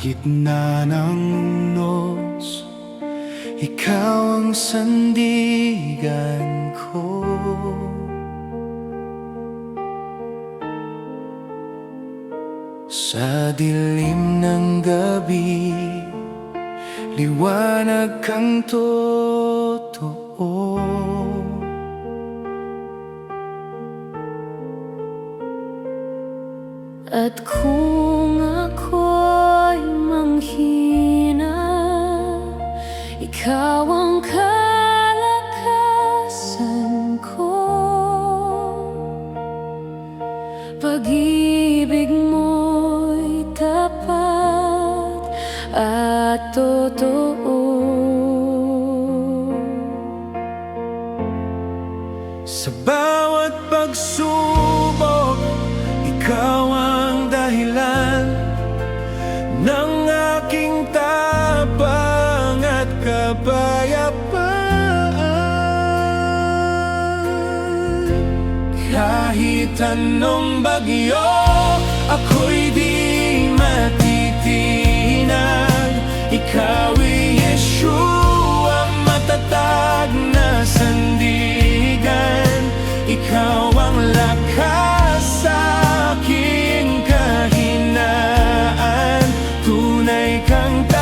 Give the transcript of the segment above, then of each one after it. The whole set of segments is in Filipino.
Gitna ng Ikaw ang sandigan ko. Sa dilim ng gabi Liwanag kang totoo. At kung Ikaw ang kalakasan ko. Pag-ibig mo'y tapat at totoo. Sa bawat pagsubok, ikaw ang Kahit anong bagyo, ako'y di matitinag. Ikaw ay Yeshua, matatag na sandigan. Ikaw ang lakas sa aking kahinaan. Tunay kang tapat.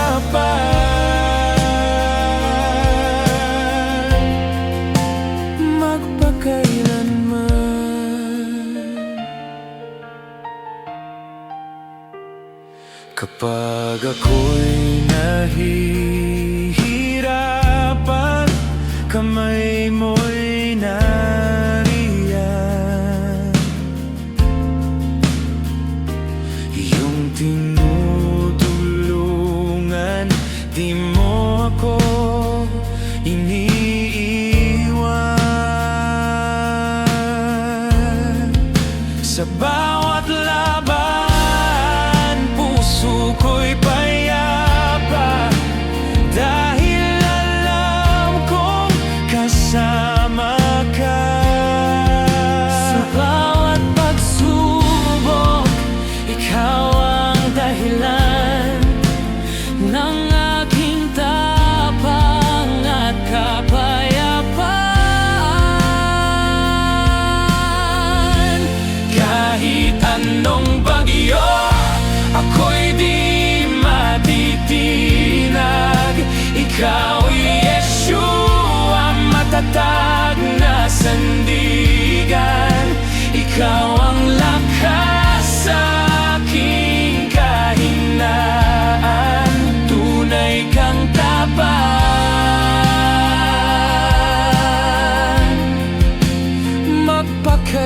Kapag ako'y nahihirapan Kamay mo'y nariyan. Iyong tinutulungan Di mo ako iniiwan. Sa bawat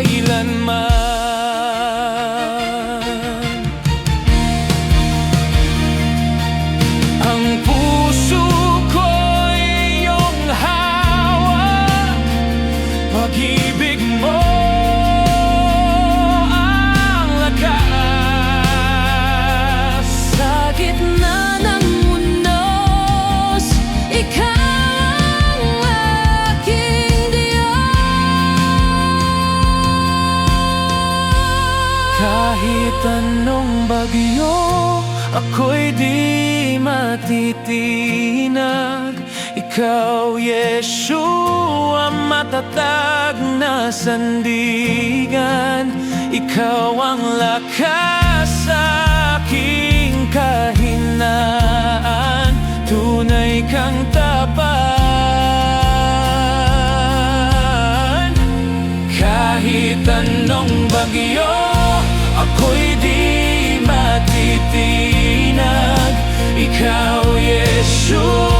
magpakailanman Ang puso ko'y iyong hawak Pag-ibig mo ang lakas. Sa gitna Kahit anong bagyo Ako'y di matitinag. Ikaw, Yeshua Matatag na sandigan. Ikaw ang lakas sa aking kahinaan. Tunay kang tapat. Kahit anong bagyo ti inag i kao Ješua